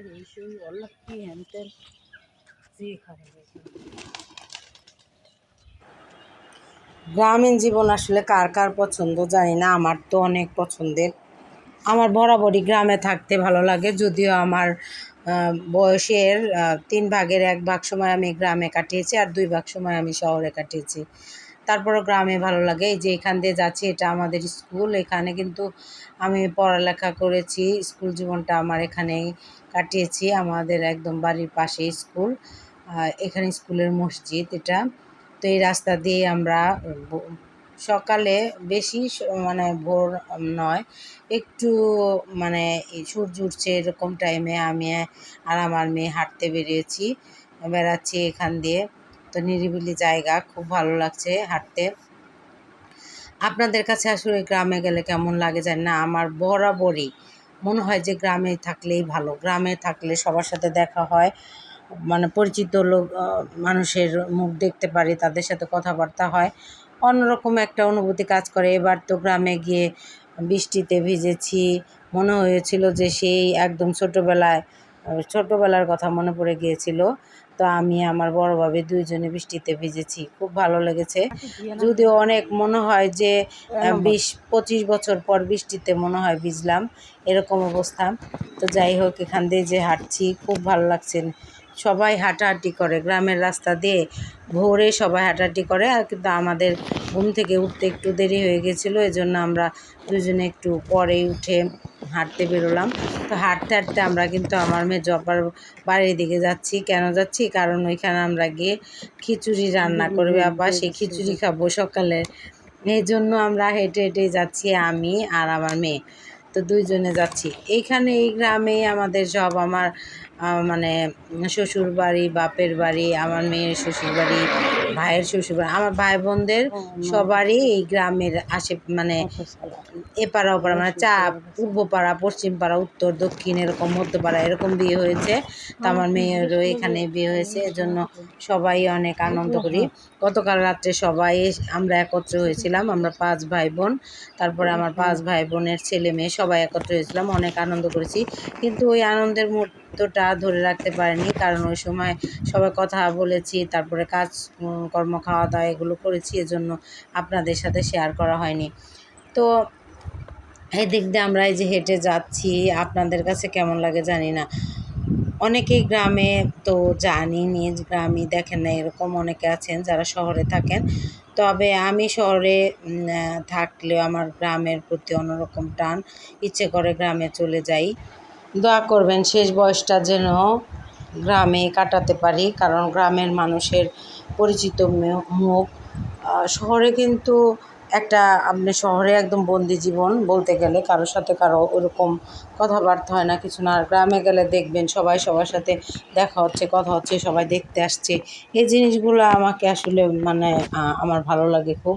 এই যে খাবে গ্রামীণ জীবন আসলে কার কার পছন্দ জানি না, আমার তো অনেক পছন্দের। আমার বরাবরই গ্রামে থাকতে ভালো লাগে, যদিও আমার বয়সের তিন ভাগের এক ভাগ সময় আমি গ্রামে কাটিয়েছি আর দুই ভাগ সময় আমি শহরে কাটিয়েছি। তারপরও গ্রামে ভালো লাগে। এই যে এখান দিয়ে যাচ্ছি, এটা আমাদের স্কুল। এখানে কিন্তু আমি পড়ালেখা করেছি, স্কুল জীবনটা আমার এখানেই কাটিয়েছি, আমাদের একদম বাড়ির পাশে স্কুল। এখানে স্কুলের মসজিদ এটা। তো এই রাস্তা দিয়ে আমরা সকালে বেশি মানে ভোর নয়, একটু মানে সূর্য উঠছে এরকম টাইমে আমি আর আমার মেয়ে হাঁটতে বেরিয়েছি, বেড়াচ্ছি এখান দিয়ে। তো নিরিবিলি জায়গা, খুব ভালো লাগছে হাঁটতে। আপনাদের কাছে আসলে গ্রামে গেলে কেমন লাগে জানি না, আমার বরাবরই মনে হয় যে গ্রামে থাকলেই ভালো। গ্রামে থাকলে সবার সাথে দেখা হয় মানে পরিচিত লোক মানুষের মুখ দেখতে পারি, তাদের সাথে কথাবার্তা হয়। অন্যরকম একটা অনুভূতি কাজ করে। এবার তো গ্রামে গিয়ে বৃষ্টিতে ভিজেছি, মনে হয়েছিল যে সেই একদম ছোটোবেলায় ছোটোবেলার কথা মনে পড়ে গিয়েছিল। তো আমি আমার বড় ভাবি দুইজনে বৃষ্টিতে ভিজেছি। খুব ভালো লেগেছে। যদিও অনেক মনে হয় যে বিশ পঁচিশ বছর পর বৃষ্টিতে মনে হয় ভিজলাম। এরকম অবস্থা। তো যাই হোক এখান দিয়ে যে হাঁটছি খুব ভালো লাগছে। সবাই হাঁটাহাঁটি করে গ্রামের রাস্তা দিয়ে ভোরে সবাই হাঁটাহাঁটি করে। আর কিন্তু আমাদের ঘুম থেকে উঠতে একটু দেরি হয়ে গেছিল এজন্য আমরা দুজনে একটু পরেই উঠে হাঁটতে বেরোলাম। তো হাঁটতে হাঁটতে আমরা কিন্তু আমার মেয়ে জপার বাড়ির দিকে যাচ্ছি। কেন যাচ্ছি? কারণ ওইখানে আমরা গিয়ে খিচুড়ি রান্না করবে। আবার সেই খিচুড়ি খাব সকালে। এই জন্য আমরা হেঁটে হেঁটে যাচ্ছি আমি আর আমার মেয়ে। তো দুইজনে যাচ্ছি। এইখানে এই গ্রামে আমাদের সব আমার মানে শ্বশুর বাড়ি বাপের বাড়ি আমার মেয়ের শ্বশুর বাড়ি ভাইয়ের শ্বশুর আমার ভাই বোনদের সবারই এই গ্রামের আশে মানে এপাড়া ওপাড়া মানে চা পূর্ব পাড়া পশ্চিম পাড়া উত্তর দক্ষিণ এরকম মধ্যপাড়া এরকম বিয়ে হয়েছে। তো আমার মেয়েরও এখানে বিয়ে হয়েছে এজন্য সবাই অনেক আনন্দ করি। গতকাল রাত্রে সবাই আমরা একত্র হয়েছিলাম আমরা পাঁচ ভাই বোন তারপরে আমার পাঁচ ভাই বোনের ছেলে মেয়ে সবাই একত্র হয়েছিলাম অনেক আনন্দ করেছি। কিন্তু ওই আনন্দের মুহূর্তটা ধরে রাখতে পারিনি। কারণ ওই সময় সবাই কথা বলেছি, তারপরে কাজ কর্ম খাওয়া দাওয়া এগুলো করেছি, এজন্য আপনাদের সাথে শেয়ার করা হয়নি। তো এই দিক দিয়ে আমরা এই যে হেঁটে যাচ্ছি, আপনাদের কাছে কেমন লাগে জানি না। অনেকেই গ্রামে তো জানি, নিজ গ্রামই দেখেন না, এরকম অনেকে আছেন যারা শহরে থাকেন। তবে আমি শহরে থাকলেও আমার গ্রামের প্রতি অন্যরকম টান। ইচ্ছে করে গ্রামে চলে যাই। দোয়া করবেন শেষ বয়সটা যেন গ্রামে কাটাতে পারি, কারণ গ্রামের মানুষের পরিচিত মুখ শহরে কিন্তু একটা, আপনি শহরে একদম বন্দি জীবন বলতে গেলে কারোর সাথে কারও ওরকম কথাবার্তা হয় না, কিছু না। আর গ্রামে গেলে দেখবেন সবাই সবার সাথে দেখা হচ্ছে, কথা হচ্ছে, সবাই দেখতে আসছে। এই জিনিসগুলো আমাকে আসলে মানে আমার ভালো লাগে খুব।